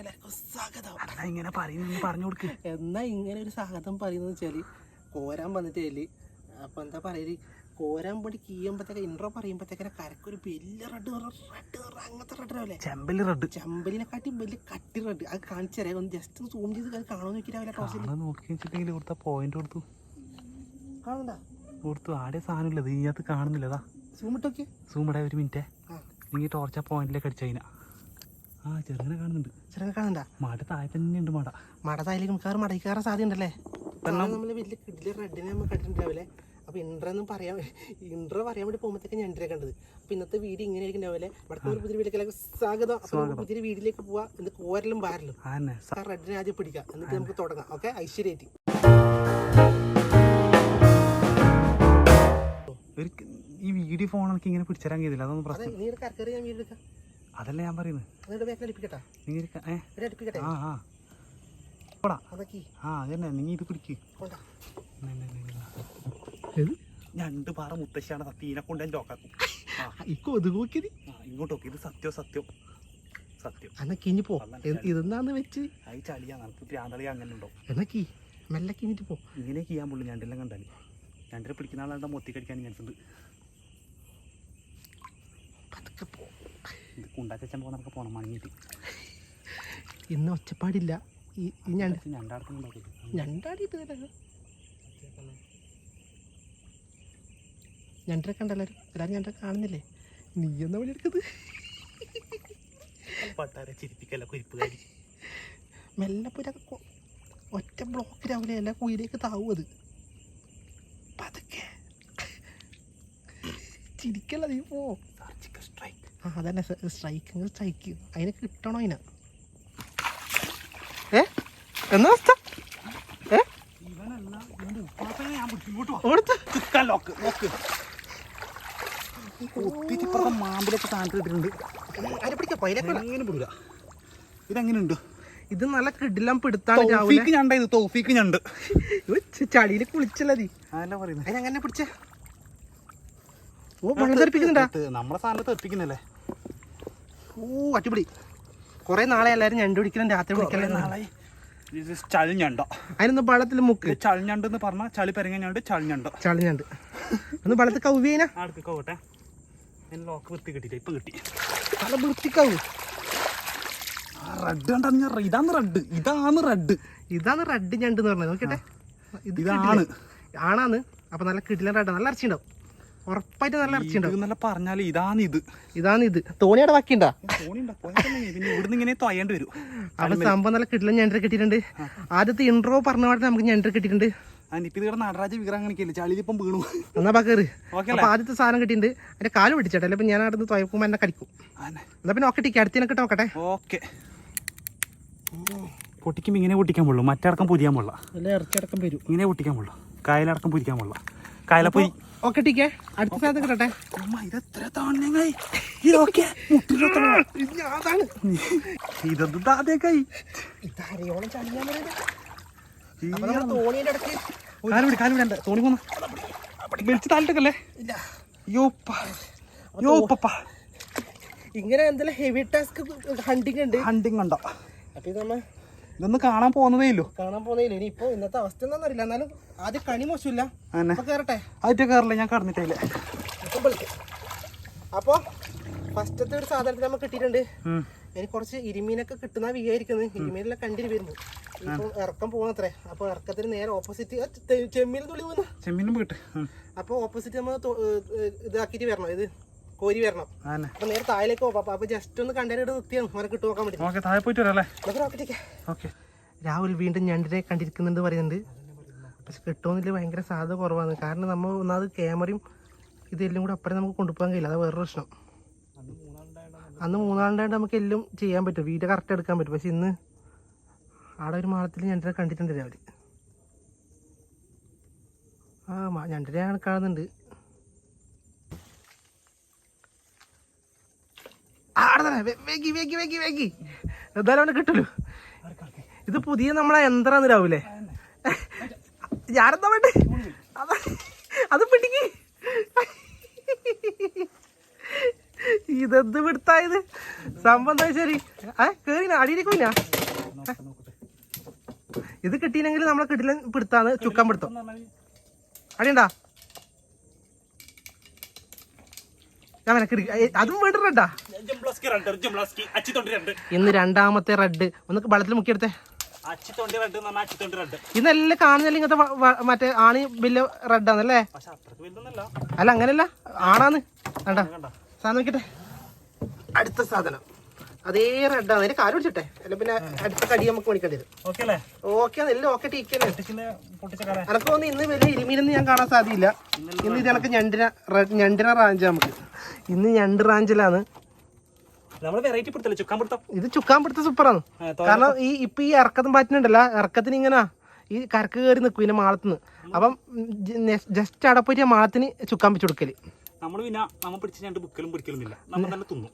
അല്ല ഇങ്ങനെ പറയുന്നു പറഞ്ഞു കൊടുക്ക്. എന്നാ ഇങ്ങനെ ഒരു സ്വാഗതം പറയുന്നത് വെച്ചാൽ കോരാൻ വന്നിട്ട് അതിൽ അപ്പൊ എന്താ പറയൽ? കോരാൻ വേണ്ടി കീയുമ്പോഴത്തേക്ക് ഇൻട്രോ പറയുമ്പോഴത്തേക്കിനെ കരക്കൊരു വലിയ റെഡ് റെഡ് അങ്ങനത്തെ റെഡ് രാവിലെ ചെമ്പൽ റെഡ് ചെമ്പലിനെക്കാട്ടി വലിയ കട്ടി റെഡ് അത് കാണിച്ചു ഒന്ന് ജസ്റ്റ് സൂം ചെയ്ത് കാണാൻ നോക്കി രാവിലെ നോക്കി വെച്ചിട്ടെങ്കിൽ കൊടുത്ത പോയിന്റ് കൊടുത്തു. കാണണ്ട കൊടുത്തു. ആടെ സാധനം ഇല്ലത് ഇതിനകത്ത് കാണുന്നില്ല. അതാ സൂം ഇട്ടോക്കെ ഒരു മിനിറ്റേ നീ ടോർച്ച പോയിന്റിലേക്ക് അടിച്ചു ആ ചെറുങ്ങനെ കാണുന്നുണ്ട്. ചെറുങ്ങനെ കാണണ്ട മട താഴെ തന്നെ ഉണ്ട് മട മടതായാലും മിക്കവാറും മടക്കി കയറാൻ സാധ്യത ഉണ്ടല്ലേ നമ്മൾ വലിയ കിഡിലെ റെഡിനെ നമ്മൾ കണ്ടിട്ടുണ്ടാവില്ലേ അപ്പോൾ അപ്പൊ ഇൻട്രോ ഒന്നും പറയാൻ ഇൻട്രോ പറയാൻ വേണ്ടി പോകുമ്പോഴത്തേക്ക് ഞണ്ടിനെ കണ്ടത്. അപ്പൊ ഇന്നത്തെ വീഡിയോ ഇങ്ങനെ ആയിരിക്കും രാവിലെ. വടക്കം ഒരു പുതിയ വീഡിയോയിലേക്ക് സ്വാഗതം. അപ്പൊ നമുക്ക് പുതിയ വീഡിയോയിലേക്ക് പോവാ. ഇന്ന് കോരലും ആ റെഡിനെ ആദ്യം പിടിക്കാം. എന്നിട്ട് നമുക്ക് തുടങ്ങാം. ഓക്കെ? ഐശ്വര്യായിട്ട്. ഈ വീഡിയോ ഫോൺ എനിക്ക് ഇങ്ങനെ പിടിച്ചേരാൻ കഴിയില്ല അതൊന്നും പ്രശ്നം നീ കറക്കറി ഞാൻ വീഡിയോ എടുക്കാം. അതല്ല ഞാൻ പറയുന്നത്? ആ ആ. പോടാ. അതൊക്കെ ആ അതന്നെ നീ ഇത് പിടിക്ക് രണ്ട് പാറ മുത്തശ്ശിയാണ് സത്യനെ കൊണ്ട് ഞാൻ ലോക്കാക്കും ഇങ്ങോട്ട് നോക്കി. ഇത് സത്യം സത്യം. സത്യം. എന്നാ കിഞ്ഞി പോ. ഇതെന്നാന്ന് വെച്ച്? അത് ചളിയാ. നമുക്ക് പ്രാന്തളി അങ്ങനെ ഉണ്ടോ? എന്നാ കീ. മെല്ലെ കിഞ്ഞിട്ട് പോ. ഇങ്ങനെ ചെയ്യാൻ പുള്ളി. ഞണ്ടെല്ലാം കണ്ടാൽ ഞണ്ടിനെ പിടിക്കുന്ന ആളാണ്. മൊത്തി കടിക്കാൻ ചാൻസ് ഉണ്ട് പതുക്കെ പോ ഇത് കുണ്ടാച്ചൻ പോകാൻ നമുക്ക് പോകണം മണിയിട്ട് ഇന്ന് ഒച്ചപ്പാടില്ല. ഈ ഈ ഞണ്ട് ഞണ്ടാടത്തുന്നുണ്ടാവും ഞണ്ടാടിയിട്ട് ഞണ്ടരെ കണ്ടല്ലോ എല്ലാവരും ഞണ്ടര കാണുന്നില്ലേ? നീ എന്ന വഴി എടുക്കുന്നത് പട്ടാരെ ചിരിപ്പിക്കല്ല കുരിപ്പുകാരി? മെല്ലെ കൊ- ഒറ്റ ബ്ലോക്കിലാവില്ല എല്ലാ കുയിലേക്ക് താവും അത്. പതുക്കെ. ചിരിക്കല്ല നീ പോ. സർജിക്കൽ സ്ട്രൈക്ക് ആ അതന്നെ സ്ട്രൈക്ക് സ്ട്രൈക്ക് അതിന് കിട്ടണോ അതിന്. ഏ? എന്നാ അവസ്ഥ? മാമ്പിലൊക്കെ താഴ്ത്തി ഇട്ടിട്ടുണ്ട്. അതിനെ പിടിക്കാം? പൈലൊക്കെ എങ്ങനെ പിടില്ല? ഇതെങ്ങനെയുണ്ട്? ഇത് നല്ല കിടിലം പിടുത്താണ് രാവിലെ തോഫീക്ക് ഞണ്ട ഇത് തോഫീക്ക് ഞണ്ട്. ചളിയിൽ കുളിച്ചല്ലേ നീ? അതല്ല പറയുന്നത് അതിനെങ്ങനെ പിടിച്ചേ? ഓ വെള്ളം തെറിപ്പിക്കുന്നുണ്ടാ നമ്മളെ സാധനം തെറിപ്പിക്കുന്നല്ലേ ഓ അടിപൊളി. കുറെ നാളെ എല്ലാരും ഞണ്ട് പിടിക്കണം രാത്രി പിടിക്കണം നാളെ ചളിഞ്ഞണ്ട? അതിനൊന്ന് പഴത്തിൽ മുക്ക്. ചളിഞ്ഞണ്ട് എന്ന് പറഞ്ഞാൽ ചളി പെരങ്ങണ്ട് ചളിഞ്ഞണ്ട്. ചളിഞ്ഞണ്ട്. ഒന്ന് വെള്ളത്തിൽ കൗവിയന അടുത്ത് കോട്ടെ ലോക്ക് വൃത്തി കിട്ടിയില്ല ഇപ്പൊ കിട്ടി. നല്ല വൃത്തിക്കാവൂ റെഡ് കണ്ടാ ഞാൻ ഇതാണ് റെഡ് ഇതാണ് റെഡ് ഇതാണ് റെഡ് ഞണ്ട് എന്ന് പറഞ്ഞത്. നോക്കട്ടെ ഇത് ഇതാണ്. ആണാന്ന്. അപ്പൊ നല്ല കിട്ടില്ല റെഡ് നല്ല ഇറച്ചി ഉണ്ടാവും ഉറപ്പായിട്ട് നല്ല ഇറച്ചി ഉണ്ടാവും എന്നല്ല പറഞ്ഞാൽ ഇതാണ് ഇത്. ഇതാണ് ഇത്. തോണിയുടെ ബാക്കിണ്ടാ പിന്നെ ഇവിടുന്ന് ഇങ്ങനെ തൊയ്യേണ്ടി വരും. അവിടെ സംഭവം നല്ല കിട്ടില്ല ഞണ്ടര കിട്ടിയിട്ടുണ്ട്. ആദ്യത്തെ ഇൻട്രോ പറഞ്ഞ പാടെ നമുക്ക് ഞണ്ടര കിട്ടിയിട്ടുണ്ട്. നടരാജ വിഗ്രഹം കാണിക്കില്ല ചളിയിലിപ്പം വീണു. എന്നാ ഓക്കെ അപ്പൊ ആദ്യത്തെ സാധനം കിട്ടിയിട്ടുണ്ട്. എന്റെ കാൽ പിടിച്ചട്ടെ. അല്ലെ ഞാൻ അവിടെ നിന്ന് തുഴക്കുമ്പോ എന്നെ കടിക്കും. എന്നാ പിന്നെ ഒക്കെ ടിക്ക്. അടുത്തിനൊക്കെ നോക്കട്ടെ. ഓക്കെ. പൊട്ടിക്കുമ്പോ ഇങ്ങനെ പൊട്ടിക്കാൻ പോളൂ മറ്റടക്കം പൊതിയാൻ പോള നല്ല ഇറച്ചിയടക്കം വരും. ഇങ്ങനെ പൊട്ടിക്കാൻ പോളൂ കായലടക്കം പൊതിക്കാൻ പോള കായലപ്പൊരി ഒക്കെ ടീക്കെ. അടുത്ത സ്ഥലത്ത് കിട്ടട്ടെ ഇതെന്ത് ആദ്യക്കായി കാലുപിടി തോണി പോന്ന. വലിച്ച് താലിട്ടല്ലേ ഇങ്ങനെ എന്തെങ്കിലും ഹെവി ടാസ്ക് ഹണ്ടിങ് ഉണ്ട്. ഹണ്ടിങ് ഉണ്ടോ? അപ്പൊ നമ്മ ഇതൊന്നും കാണാൻ പോകുന്നതേ ഇല്ലോ. കാണാൻ പോകുന്നില്ല ഇനി ഇപ്പൊ ഇന്നത്തെ അവസ്ഥ എന്താണെന്ന് അറിയില്ല. എന്നാലും ആദ്യം കണി മോശമില്ല. കേറട്ടെ. കയറട്ടെ ആദ്യം കയറില്ല ഞാൻ കടന്നിട്ടില്ല അപ്പൊ ഫസ്റ്റത്തെ ഒരു സാധനത്തിൽ നമുക്ക് കിട്ടിയിട്ടുണ്ട്. എനിക്ക് കുറച്ച് ഇരുമീനൊക്കെ കിട്ടുന്ന വിചാരിക്കുന്നത് ഇരുമീനെല്ലാം കണ്ടിരി വരുന്നു. ഇപ്പൊ ഇറക്കം പോകുന്നത്രേ അപ്പൊ ഇറക്കത്തിന് നേരെ ഓപ്പോസിറ്റ് ചെമ്മീൻ തുള്ളി പോകുന്നു ചെമ്മീനും അപ്പൊ ഓപ്പോസിറ്റ് നമ്മൾ ഇതാക്കിട്ട് ഇതാക്കിയിട്ട് വരണം. ഇത് കോരി വരണം. അപ്പൊ നേരെ താഴേക്ക് പോകാം അപ്പൊ- ജസ്റ്റ് ഒന്ന് കണ്ടേരോട് നിർത്തിയാണ് അവരെ കിട്ടു നോക്കാൻ വേണ്ടി താഴെ പോയിട്ട് വരാം അല്ലേ? ഓക്കെ. രാഹുൽ വീണ്ടും ഞണ്ടിനെ കണ്ടിരിക്കുന്നുണ്ട് പറയുന്നുണ്ട്. പക്ഷെ കിട്ടുമെന്നില്ല ഭയങ്കര സാധ്യത കുറവാണ്. കാരണം നമ്മൾ ഒന്നാമത് ക്യാമറയും ഇതെല്ലാം കൂടെ അപ്പുറം നമുക്ക് കൊണ്ടുപോകാൻ കഴിയില്ല. അത് വേറൊരു പ്രശ്നം. അന്ന് മൂന്നാളുണ്ടായിട്ട് നമുക്ക് എല്ലാം ചെയ്യാൻ പറ്റും. വീഡിയോ കറക്റ്റ് എടുക്കാൻ പറ്റും. പക്ഷെ ഇന്ന് ആടെ ഒരു മാളത്തിൽ ഞണ്ടിനെ കണ്ടിട്ടുണ്ട് രാവിലെ ആ ഞണ്ടിനെ കാണുന്നുണ്ട്. അവിടെ എന്തായാലും അവനെ കിട്ടല്ലോ ഇത് പുതിയ നമ്മളെ യന്ത്രം രാവിലെ. ഞാനെന്താ വേണ്ടേ? അത് പിടിക്ക്. ഇതെന്ത് പിടുത്തായത്? സംഭവം എന്താ ശരി ഏ കേറിന അടിയിലേക്ക് പോയിനാ? നോക്കട്ടെ നോക്കട്ടെ ഇത് കിട്ടിയില്ലെങ്കിൽ നമ്മളെ കിട്ടില്ല പിടുത്താന്ന് ചുക്കാൻ പിടുത്തം. അടിയണ്ടാ? ഞാൻ മെനക്കെടു അതും വേണ്ട റെഡാ ഇന്ന് രണ്ടാമത്തെ റെഡ് ഒന്ന് വെള്ളത്തിൽ മുക്കിയെടുത്തേ. ഇന്നെല്ലാം കാണുന്നില്ല ഇങ്ങനത്തെ മറ്റേ ആണി വലിയ റെഡാന്നല്ലേ അല്ല അങ്ങനല്ല ആണാന്ന്. കണ്ട? സാധനം നോക്കിട്ടെ. അടുത്ത സാധനം. അതേ റെഡാണ് അതിന്റെ കാര്യം പിടിച്ചിട്ടെ. അല്ല പിന്നെ അടുത്ത കടി നമുക്ക് മേടിക്കേണ്ടി വരും. ഓക്കെ എല്ലാം ഓക്കെ ടീക്കല്ലേ ഇന്ന് വലിയ ഇരുമീനൊന്നും ഞാൻ കാണാൻ സാധ്യല്ല ഇന്ന് ഇത് എനക്ക് ഞണ്ടിന ഞണ്ടിന റാഞ്ച് നമുക്ക്. ഇന്ന് ഞണ്ട് റാഞ്ചിലാണ്. ഇത് ചുക്കാൻ പിടുത്ത സൂപ്പറാണ്. കാരണം ഈ ഇപ്പൊ ഈ ഇറക്കത്തും പാറ്റിനുണ്ടല്ലോ. ഇറക്കത്തിന് ഇങ്ങനെ. ഈ കരക്ക് കയറി നിൽക്കും ഇതിന്റെ മാളത്തുനിന്ന് അപ്പം ജസ്റ്റ് അവിടെ പോയിട്ട് മാളത്തിന് ചുക്കാൻ പിടിച്ചു കൊടുക്കൽ. നമ്മൾ പിന്നെ നമ്മൾ പിടിച്ച് രണ്ട് ബുക്കലും പിടിക്കലൊന്നുമില്ല നമ്മൾ തന്നെ തിന്നും.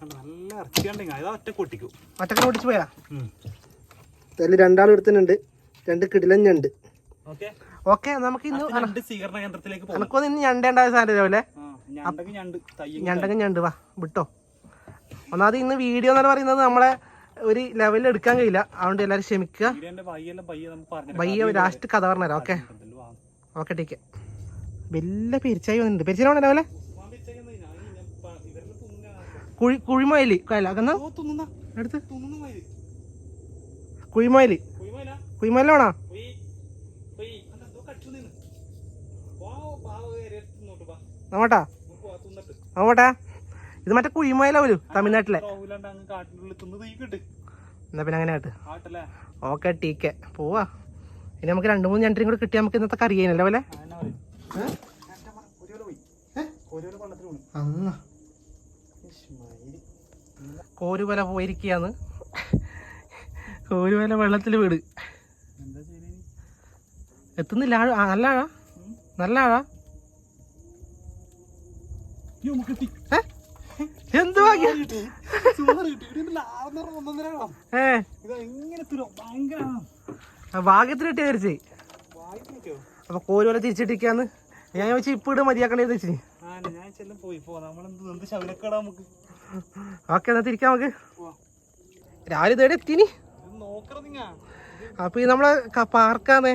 നല്ല ഇറച്ചി കണ്ടെങ്കിൽ അതാ ഒറ്റ കൊട്ടിക്കും ഒറ്റക്കനെ ഓടിച്ചു പോയാ? അതിൽ രണ്ടാൾ എടുത്തിട്ടുണ്ട് രണ്ട് കിടിലൻ ഞണ്ട് ഓക്കെ. ഓക്കെ നമുക്ക് ഇന്ന് രണ്ട് സ്വീകരണ കേന്ദ്രത്തിലേക്ക് നമുക്കൊന്ന് ഇന്ന് ഞണ്ടേണ്ടായ സാധനം രാവിലെ ഞണ്ടെങ്കിൽ ഞണ്ട് തയ്യ ഞണ്ടങ്ങ് ഞണ്ട് വാ വിട്ടോ. ഒന്നാമത് ഇന്ന് വീഡിയോ എന്ന് പറയുന്നത് നമ്മളെ ഒരു ലെവലിൽ എടുക്കാൻ കഴിയില്ല. അതുകൊണ്ട് എല്ലാവരും ക്ഷമിക്കുക. ബയ്യ ലാസ്റ്റ് കഥ പറഞ്ഞുതരാം ഓക്കെ? ഓക്കെ ടീക്ക്. വലിയ പെരിച്ചായി വന്നിട്ടുണ്ട്. പെരിച്ചായി ലെവലെ കുഴി കുഴിമയിൽ അല്ല എടുത്ത് കുഴിമയിൽ കുഴിമയിലാണോ നോട്ടാ ഇത് മറ്റേ കുഴിമയില പോലും തമിഴ്നാട്ടിലെ. എന്നാ പിന്നെ അങ്ങനെ ആട്ട് ഓക്കെ ടീക്കെ. പോവാ. ഇനി നമുക്ക് രണ്ട് മൂന്ന് ഞണ്ടിനും കൂടെ കിട്ടിയാൽ നമുക്ക് ഇന്നത്തെ കറി ചെയ്യാനല്ലേ പോലെ? അന്നാ. കോരുവല പോയിരിക്കുകയാണ് കോരുവല വെള്ളത്തിൽ വീട്. എത്തുന്നില്ല. ആഴ ആ, നല്ല ആഴാ. നല്ല ആഴ? എന്ത് ഭാഗ്യം? ഭാഗ്യത്തിന് കിട്ടിയ തിരിച്ച് അപ്പൊ കോരുവല തിരിച്ചിട്ടിരിക്കാന്ന്. ഞാൻ വെച്ച് ഇപ്പൊ ഇട് മതിയാക്കണേ വെച്ച് ഞാൻ ചെല്ലും പോയി. പോ നമ്മളെന്ത് എന്ത് ശവനക്കേടാ നമുക്ക്? ഓക്കെ എന്നാ തിരിക്കാം നമുക്ക്? രാവിലെ ഇതേടെ എത്തിനി. അപ്പൊ ഈ നമ്മളെ പാർക്കാന്ന്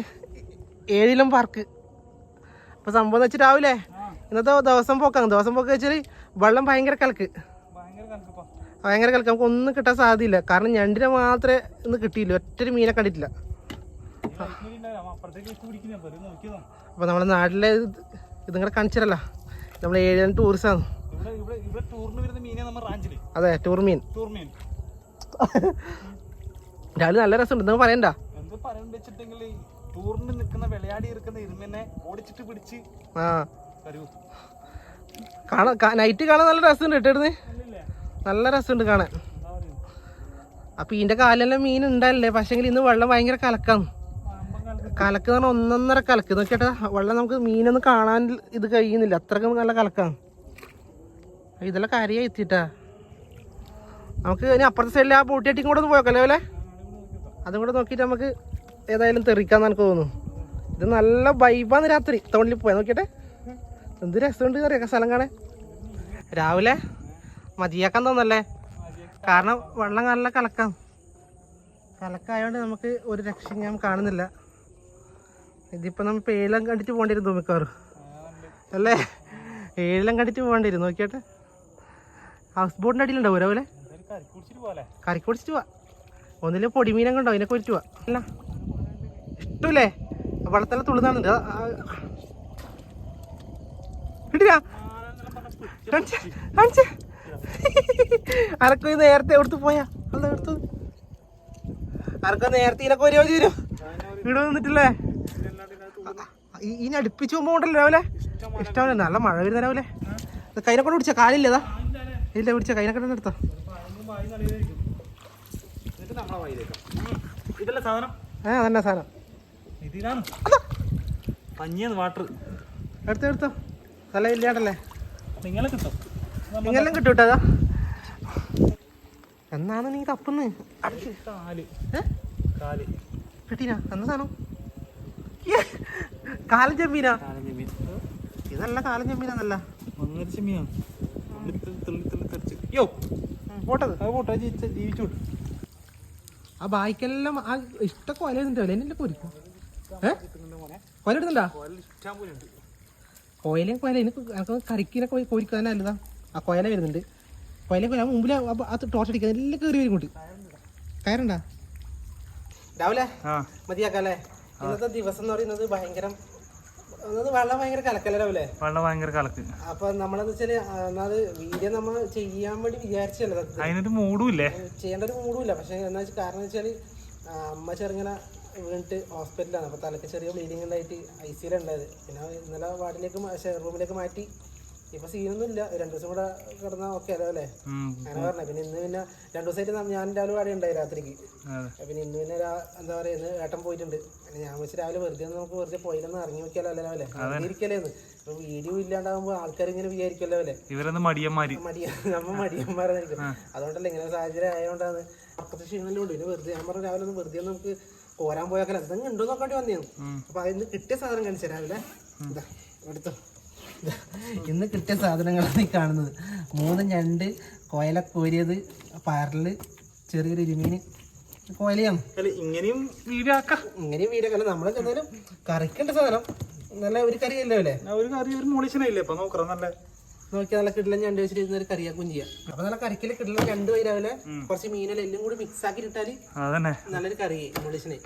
ഏഴിലും പാർക്ക് അപ്പൊ സംഭവം എന്ന് വെച്ചാൽ രാവിലെ ഇന്നത്തെ ദിവസം പോക്കാണ്. ദിവസം പോക്ക് വെച്ചാൽ വെള്ളം ഭയങ്കര കലക്ക്. ഭയങ്കര കലക്ക്. നമുക്ക് ഒന്നും കിട്ടാൻ സാധ്യതയില്ല. കാരണം ഞണ്ടിനെ മാത്രമേ ഇന്ന് കിട്ടിയില്ല. ഒറ്റൊരു മീനെ കണ്ടിട്ടില്ല. അപ്പൊ നമ്മളെ നാട്ടിലെ ഇത് ഇതും കൂടെ കാണിച്ചിരല്ല നമ്മൾ ഏഴിലും ടൂറിസ്റ്റാണ് അതെ ടൂർമീൻ ടൂർ രാവിലെ നല്ല രസമുണ്ട്. നിങ്ങൾ പറയണ്ട. എന്ത് പറയാൻ വെച്ചിട്ടെങ്കിൽ ടൂറിന് നിൽക്കുന്ന വിളയാടി ഇരിക്കുന്ന ഇരുമിനെ ഓടിച്ചിട്ട് പിടിച്ച് ആ. കരുവു കാണാൻ നൈറ്റ് കാണാൻ നല്ല രസമുണ്ട് ഇട്ടിരുന്ന് നല്ല രസമുണ്ട് കാണാൻ. അപ്പൊ ഇതിന്റെ കാലെല്ലാം മീൻ ഉണ്ടല്ലേ പക്ഷെങ്കിൽ ഇന്ന് വെള്ളം ഭയങ്കര കലക്കാണ്. കലക്കുന്ന കലക്ക്. എന്ന് പറഞ്ഞാൽ ഒന്നൊന്നര കലക്ക്. നോക്കിയേട്ടാ വെള്ളം നമുക്ക് മീനൊന്നും കാണാൻ ഇത് കഴിയുന്നില്ല. അത്രക്കും നല്ല കലക്കാണ്. ഇതെല്ലാം കാര്യമായി എത്തിയിട്ടാ. നമുക്ക് ഇനി അപ്പുറത്തെ സൈഡിൽ ആ ബോട്ടിയാട്ടിയും കൂടെ ഒന്ന് പോയക്കല്ലേ അല്ലേ? അതും കൂടെ നോക്കിയിട്ട് നമുക്ക് ഏതായാലും തെറിക്കാന്ന് എനിക്ക് തോന്നുന്നു. ഇത് നല്ല വൈബാന്ന് രാത്രി. തോണിൽ പോയാൽ നോക്കിയട്ടെ. എന്ത് രസമുണ്ട് അറിയാം. സ്ഥലം കാണാൻ. രാവിലെ മതിയാക്കാൻ തോന്നല്ലേ? കാരണം വെള്ളം നല്ല കലക്കാം. കലക്കായതുകൊണ്ട് നമുക്ക് ഒരു രക്ഷയും ഞാൻ കാണുന്നില്ല. ഇതിപ്പോൾ നമ്മൾ ഏഴെല്ലാം കണ്ടിട്ട് പോകേണ്ടിയിരുന്നു തോന്നിക്കാറ് അല്ലേ? ഏഴെല്ലാം കണ്ടിട്ട് പോകേണ്ടിയിരുന്നു നോക്കിയാട്ടെ. ഹൗസ് ബോട്ടിന്റെ അടിയിലുണ്ടാവും രാവിലെ കറിക്ക് പൊടിച്ചിട്ട് പോവാ. ഒന്നിലെ പൊടിമീനൊക്കെ ഉണ്ടോ അതിനെ പൊരിച്ചു പോവാ. ഇഷ്ടല്ലേ? വെള്ളത്തിലെ തുള്ളുന്നാണ് കിട്ടില്ല അരക്കോ നേരത്തെ എടുത്ത് പോയാ? അല്ല അനക്കോ നേരത്തെ ഇതിനൊക്കെ ഒരു വരും. ഇവിടെ നിന്നിട്ടില്ലേ ഇനി അടുപ്പിച്ച് പോകുമ്പോ ഉണ്ടല്ലോ രാവിലെ? ഇഷ്ടമല്ല നല്ല മഴ വരുന്ന രാവിലെ. കൈനെ കൊണ്ട് പിടിച്ച? കാലില്ലതാ ഇല്ല പിടിച്ച കൈനെ കൊണ്ട് എടുത്തോ. ആ തന്നെ സാധനം. വാട്ടർ എടുത്തോ എടുത്തോ. നല്ല ഇല്ലാണ്ടല്ലേ? നിങ്ങളെ കിട്ടും നിങ്ങളെല്ലാം കിട്ടും കേട്ടോ എന്നാണ് നീ തപ്പുന്ന്? കാൽ കാൽ കിട്ടീനാ എന്നാ സാധനം കാലൻ ചെമ്മീനാ? കാലം ഇതല്ല കാലൻ ചെമ്മീനാന്നല്ല. ഒന്നര യോ പോട്ടത്. അത് പോട്ടെ ജീവിച്ചു ആ ബായിക്കെല്ലാം ആ ഇഷ്ട കൊല ഇടുന്നുണ്ടല്ലോ എന്നെ പൊരിക്കും. ഏ? കൊല പോലെ ഉണ്ട്. കോയിലെ കൊല. എനിക്ക് കറിക്കിനൊക്കെ തന്നെ അല്ലതാ ആ കൊയല വരുന്നുണ്ട്. കൊയലെ കൊല മുമ്പിൽ അത് ടോർച്ച് അടിക്കുക എല്ലാം കയറി വരും കൊണ്ട് കയറണ്ട? രാവിലെ ആ. മതിയാക്കല്ലേ? ഇന്നത്തെ ദിവസം എന്ന് പറയുന്നത് ഭയങ്കര വെള്ളം ഭയങ്കര വെള്ളം കലക്ക്. അപ്പൊ നമ്മളെന്ന് വെച്ചാൽ വീഡിയോ നമ്മൾ ചെയ്യാൻ വേണ്ടി വിചാരിച്ചല്ല. അതിനൊരു മൂടും ഇല്ലേ ചെയ്യേണ്ട ഒരു മൂടുമില്ല. പക്ഷെ എന്താ കാരണം വെച്ചാൽ അമ്മ ചെറുങ്ങനെ വീണിട്ട് ഹോസ്പിറ്റലാണ് അപ്പൊ തലക്ക് ചെറിയ ബ്ലീഡിങ് ഉണ്ടായിട്ട് ഐ സിയിലുണ്ടായത് പിന്നെ ഇന്നലെ വാർഡിലേക്ക് റൂമിലേക്ക് മാറ്റി ഇപ്പൊ സീനൊന്നും ഇല്ല. രണ്ടു ദിവസം കൂടെ കിടന്ന ഓക്കെ അല്ലോ? അല്ലേ അങ്ങനെ പറഞ്ഞത്. പിന്നെ ഇന്ന് പിന്നെ രണ്ടു ദിവസമായിട്ട് ഞാൻ രാവിലെ വാടി ഉണ്ടായി രാത്രിക്ക്. പിന്നെ ഇന്ന് പിന്നെ എന്താ പറയാ ഇന്ന് ഏട്ടൻ പോയിട്ടുണ്ട്. ഞാൻ വെച്ച് രാവിലെ വെറുതെ നമുക്ക് വെറുതെ പോയില്ലെന്ന് ഇറങ്ങി നോക്കിയാലോ അല്ലേ അല്ലെ ഇരിക്കലേന്ന് ഇപ്പൊ വീഡിയോ ഇല്ലാണ്ടാകുമ്പോ ആൾക്കാർ ഇങ്ങനെ വിചാരിക്കല്ലോ അല്ലേ? ഇവരൊന്ന് മടിയന്മാര്. മടിയ നമ്മ മടിയന്മാരായിരിക്കും അതുകൊണ്ടല്ലേ ഇങ്ങനെ സാഹചര്യം ആയതുകൊണ്ടാണ് അപ്പത്തെ ക്ഷീണല്ലോ ഉണ്ട് പിന്നെ വെറുതെ ഞാൻ പറഞ്ഞു രാവിലെ ഒന്ന് വെറുതെ നമുക്ക് കോരാൻ പോയാൽ എന്തെങ്കിലും ഉണ്ടോ നോക്കേണ്ടി വന്നിരുന്നു അപ്പൊ അതിന് കിട്ടിയ സാധനം കാണിച്ചു രാവിലെ. എന്താ എടുത്തോ. ഇന്ന് കിട്ടിയ സാധനങ്ങളാണ് ഈ കാണുന്നത്. മൂന്ന് ഞണ്ട് കോയല കോരിയത് പരൽ ചെറിയൊരു ഇരുമീന് കോയലയാണ്. അല്ല ഇങ്ങനെയും വീഡിയോ ഇങ്ങനെയും ഇങ്ങനെ വീടൊക്കെ അല്ല നമ്മളൊക്കെ എന്തായാലും കറിക്കേണ്ട സാധനം. നല്ല ഒരു കറിയല്ലോ അല്ലേ ഒരു കറി ഒരു മോളിച്ചനില്ലേ ഇപ്പൊ നോക്കണം നല്ല നോക്കി നല്ല കിടിലൻ ഞണ്ട് വെച്ചിട്ട് ഒരു കറിയാക്കും ചെയ്യാം അപ്പൊ നല്ല കറിക്കൽ കിടിലൻ ഞണ്ട് രാവിലെ കുറച്ച് മീനെല്ലാം എല്ലാം കൂടി മിക്സ് ആക്കി ഇട്ടാൽ നല്ലൊരു കറി മുളിച്ചിന്.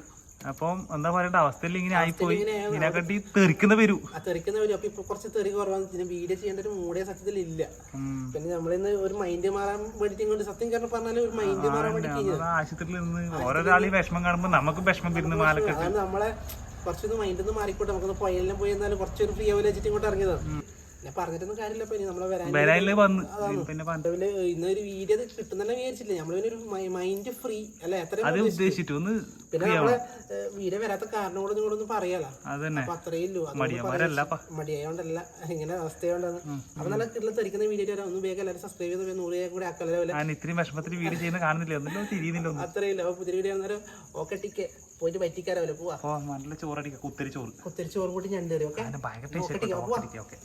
അപ്പം എന്താ പറയണ്ട അവസ്ഥയിൽ ഇങ്ങനെ ആയിപ്പോയി. ഇതിനെക്കാട്ടി തെറിക്കുന്ന വരൂ തെറിക്കുന്ന വരും അപ്പൊ ഇപ്പൊ കുറച്ച് തെറി കുറവാണ്. പിന്നെ വീഡിയോ ചെയ്യേണ്ട ഒരു മൂടിയ സത്യത്തിൽ ഇല്ല. പിന്നെ നമ്മളിന്ന് ഒരു മൈൻഡ് മാറാൻ വേണ്ടിട്ട് ഇങ്ങോട്ട് സത്യം കാരണം പറഞ്ഞാൽ ഒരു മൈൻഡ് മാറാൻ വേണ്ടി ആശുപത്രിയിൽ നിന്ന് ഓരോരാളി വിഷമം കാണുമ്പോൾ നമുക്ക് വിഷമം വരുന്ന മാലക്കെട്ട്. നമ്മളെ കുറച്ചൊന്ന് മൈൻഡ് ഒന്ന് മാറിക്കോട്ടെ. നമുക്കൊന്ന് പൊയലിനും പോയി എന്നാലും കുറച്ചൊരു ഫ്രീ ആവില്ല വെച്ചിട്ട് ഇങ്ങോട്ട് ഇറങ്ങിയതാണ്. പറഞ്ഞിട്ടൊന്നും കാര്യമില്ല ഇനി നമ്മളെ വരാൻ വരാനിൽ വന്ന്. പിന്നെ പണ്ട് രാവിലെ ഇന്നൊരു വീഡിയോ കിട്ടുന്നതന്നെ വിചാരിച്ചില്ല. നമ്മൾ ഒരു മൈൻഡ് ഫ്രീ അല്ലെ? എത്ര അത് ഉദ്ദേശിച്ചിട്ട് ഒന്ന് പിന്നെ നമ്മളെ വീഡിയോ വരാത്ത കാരണം കൂടെ നിങ്ങളൊന്നും പറയാലോ അപ്പൊ അത്രയേ ഉള്ളൂ. മടിയായോണ്ടല്ല. ഇങ്ങനെ അവസ്ഥയോണ്ടാണ് അപ്പൊ നല്ല കിട്ടുന്ന തെറിക്കുന്ന വീഡിയോ വരാം. ഒന്ന് വേഗം എല്ലാവരും സബ്സ്ക്രൈബ് ചെയ്ത് നൂറ് രൂപ കൂടെ ആക്കല്ലോ ഞാൻ ഇത്രയും വിഷമത്തിൽ വീഡിയോ ചെയ്യുന്ന കാണുന്നില്ല? തിരിയുന്നില്ല ഒന്നും. അത്രയേ ഉള്ളൂ. അപ്പൊ പുതിയ വീഡിയോ അന്നേരം ഓക്കെ ടിക്കെ. പോയിട്ട് പറ്റിക്കാരോ പോവാ. നല്ല ചോറടിക്കുക കുത്തരി ചോറ്. കുത്തിരി ചോറ് കൂട്ടി ഞണ്ട് കറി. ഓക്കെ? ഭയങ്കര ഓക്കെ.